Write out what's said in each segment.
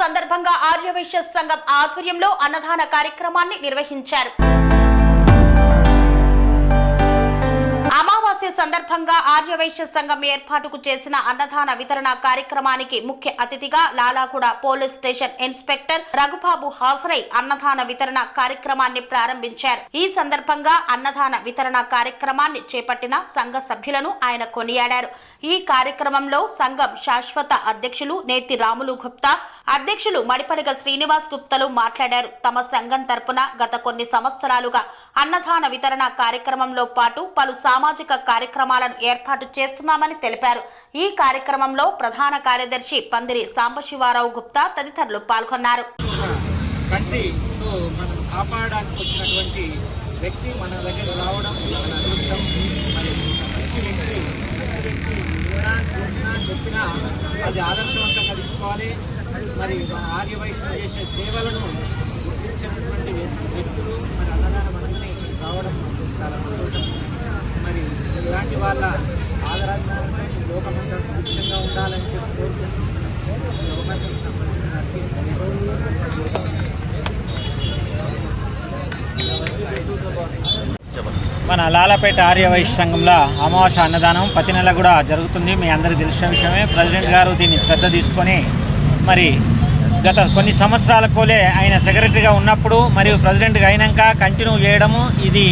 సందర్భంగా ఆర్యవైశ్య సంఘం ఆధ్వర్యంలో అన్నదాన కార్యక్రమాన్ని నిర్వహించారు. అమావాస్య సందర్భంగా ఆర్యవైశ్య సంఘం ఏర్పాటుకు చేసిన అన్నదాన వితరణ కార్యక్రమానికి ముఖ్య అతిథిగా Lalaguda police station inspector Raghubabu హాజరై అన్నదాన వితరణ కార్యక్రమాన్ని ప్రారంభించారు. ఈ సందర్భంగా అన్నదాన వితరణ కార్యక్రమాన్ని చేపట్టిన సంఘ సభ్యులను ఆయన కొనియాడారు. ఈ కార్యక్రమంలో సంఘం శాశ్వత అధ్యక్షులు నేతి రాములు గుప్తా అధ్యక్షులు మడిపడగ శ్రీనివాస్ గుప్తలు మాట్లాడారు. తమ సంఘం తరపున గత కొన్ని సంవత్సరాలుగా అన్నదాన వితరణ కార్యక్రమంలో పాటు పలు సామాజిక కార్యక్రమాలను ఏర్పాటు చేస్తున్నామని తెలిపారు. ఈ కార్యక్రమంలో ప్రధాన కార్యదర్శి పందిరి సాంబశివారావు గుప్తా తదితరులు పాల్గొన్నారు. వ్యక్తి మన దగ్గర రావడం మన అదృష్టం. మరి మంచి వ్యక్తి చెప్పినా అది ఆదర్శవంతంగా తీసుకోవాలి. మరి ఆర్య వైష్ణవ చేసే సేవలను గుర్తించినటువంటి వ్యక్తులు మరి అన్నదాన మనల్ని రావడం చాలా సంతోషం. మరి ఇలాంటి వాళ్ళ ఆదరాన్ని లోకమంతా సుభిక్షంగా ఉండాలని చెప్పి కోరుకుంటున్నాను. మన లాలపేట ఆర్యవైశ్య సంఘంలో అమావాస అన్నదానం ప్రతి నెల కూడా జరుగుతుంది. మీ అందరికీ తెలిసిన విషయమే. ప్రెసిడెంట్ గారు దీన్ని శ్రద్ధ తీసుకొని మరి గత కొన్ని సంవత్సరాల కోలే ఆయన సెక్రటరీగా ఉన్నప్పుడు మరియు ప్రెసిడెంట్గా అయినాక కంటిన్యూ చేయడము ఇది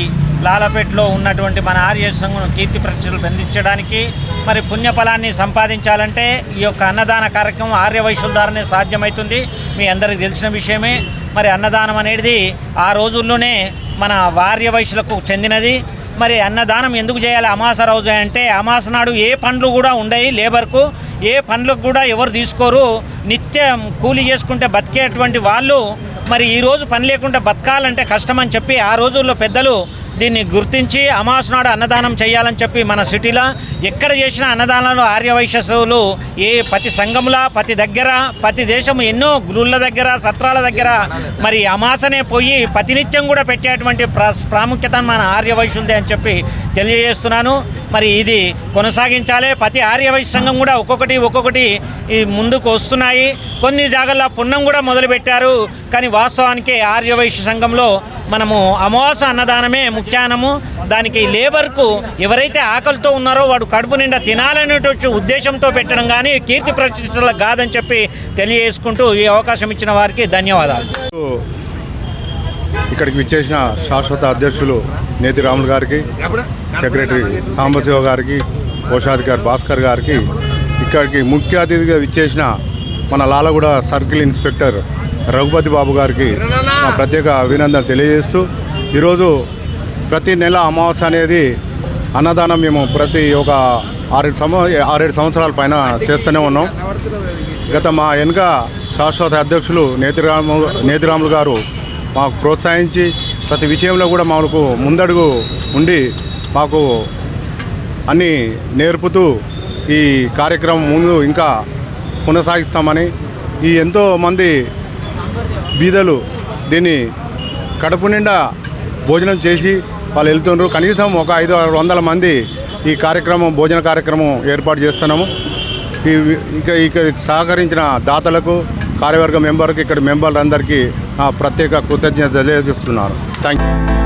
లాలపేటలో ఉన్నటువంటి మన ఆర్య సంఘం కీర్తి ప్రతిష్టలు బంధించడానికి మరి పుణ్యఫలాన్ని సంపాదించాలంటే ఈ యొక్క అన్నదాన కార్యక్రమం ఆర్య వైశ్యుల ద్వారానే సాధ్యమవుతుంది మీ అందరికీ తెలిసిన విషయమే. మరి అన్నదానం అనేది ఆ రోజుల్లోనే మన వార్య వైశ్యులకు చెందినది. మరి అన్నదానం ఎందుకు చేయాలి? అమాస రోజు అంటే అమాస నాడు ఏ పండ్లు కూడా ఉండయి లేబర్కు. ఏ పండ్లకు కూడా ఎవరు తీసుకోరు. నిత్యం కూలి చేసుకుంటే బతికేటువంటి వాళ్ళు. మరి ఈరోజు పని లేకుండా బతకాలంటే కష్టమని చెప్పి ఆ రోజుల్లో పెద్దలు దీన్ని గుర్తించి అమాస్ నాడు అన్నదానం చేయాలని చెప్పి మన సిటీలో ఎక్కడ చేసిన అన్నదానాలు ఆర్యవైశ్యసులు ఏ ప్రతి సంఘంలో ప్రతి దగ్గర ప్రతి దేశం ఎన్నో గురువుల దగ్గర సత్రాల దగ్గర మరి అమాసనే పోయి ప్రతినిత్యం కూడా పెట్టేటువంటి ప్రా ప్రాముఖ్యత మన ఆర్యవైశ్యులదే అని చెప్పి తెలియజేస్తున్నాను. మరి ఇది కొనసాగించాలి. ప్రతి ఆర్యవైశ్య సంఘం కూడా ఒక్కొక్కటి ఒక్కొక్కటి ఈ ముందుకు వస్తున్నాయి. కొన్ని జాగాల్లో పుణ్యం కూడా మొదలుపెట్టారు. కానీ వాస్తవానికి ఆర్యవైశ్య సంఘంలో మనము అమావాస అన్నదానమే ముఖ్యానము. దానికి లేబర్కు ఎవరైతే ఆకలితో ఉన్నారో వాడు కడుపు నిండా తినాలనేటువంటి ఉద్దేశంతో పెట్టడం కానీ కీర్తి ప్రతిష్టలకు కాదని చెప్పి తెలియజేసుకుంటూ ఈ అవకాశం ఇచ్చిన వారికి ధన్యవాదాలు. ఇక్కడికి విచ్చేసిన శాశ్వత అధ్యక్షులు నేతి రాములు గారికి సెక్రటరీ సాంబశివ గారికి కోశాధికారి భాస్కర్ గారికి ఇక్కడికి ముఖ్య అతిథిగా విచ్చేసిన మన లాలగూడ సర్కిల్ ఇన్స్పెక్టర్ రఘుపతి బాబు గారికి మా ప్రత్యేక అభినందన తెలియజేస్తూ ఈరోజు ప్రతి నెల అమావాస్య అనేది అన్నదానం మేము ప్రతి ఒక ఆరేడు సంవ ఆరేడు సంవత్సరాల పైన చేస్తూనే ఉన్నాం. గత మా వెనుక శాశ్వత అధ్యక్షులు నేతిరాము నేతిరాములు గారు మాకు ప్రోత్సహించి ప్రతి విషయంలో కూడా మాకు ముందడుగు ఉండి మాకు అన్నీ నేర్పుతూ ఈ కార్యక్రమం ముందు ఇంకా కొనసాగిస్తామని ఈ ఎంతో మంది బీదలు దీన్ని కడుపు నిండా భోజనం చేసి వాళ్ళు వెళ్తుండ్రు. కనీసం ఒక ఐదు ఆరు వందల మంది ఈ కార్యక్రమం భోజన కార్యక్రమం ఏర్పాటు చేస్తున్నాము. ఈ ఇక ఇక సహకరించిన దాతలకు కార్యవర్గ మెంబర్కి ఇక్కడ మెంబర్లందరికీ నా ప్రత్యేక కృతజ్ఞత తెలియజేస్తున్నారు థ్యాంక్ యూ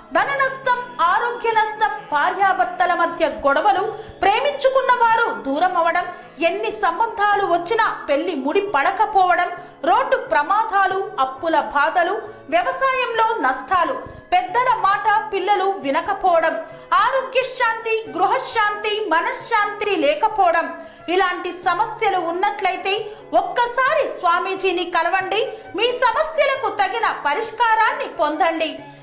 ధన నష్టం ఆరోగ్య నష్టం భార్యాభర్తల మధ్య గొడవలు ప్రేమించుకున్న వారు దూరం అవడం ఎన్ని సంబంధాలు వచ్చినా పెళ్ళి ముడి పడకపోవడం రోడ్డు ప్రమాదాలు అప్పుల బాధలు వ్యవసాయంలో నష్టాలు పెద్దల మాట పిల్లలు వినకపోవడం ఆరోగ్య శాంతి గృహశాంతి మనశ్శాంతి లేకపోవడం. ఇలాంటి సమస్యలు ఉన్నట్లయితే ఒక్కసారి స్వామీజీని కలవండి మీ సమస్యలకు తగిన పరిష్కారాన్ని పొందండి.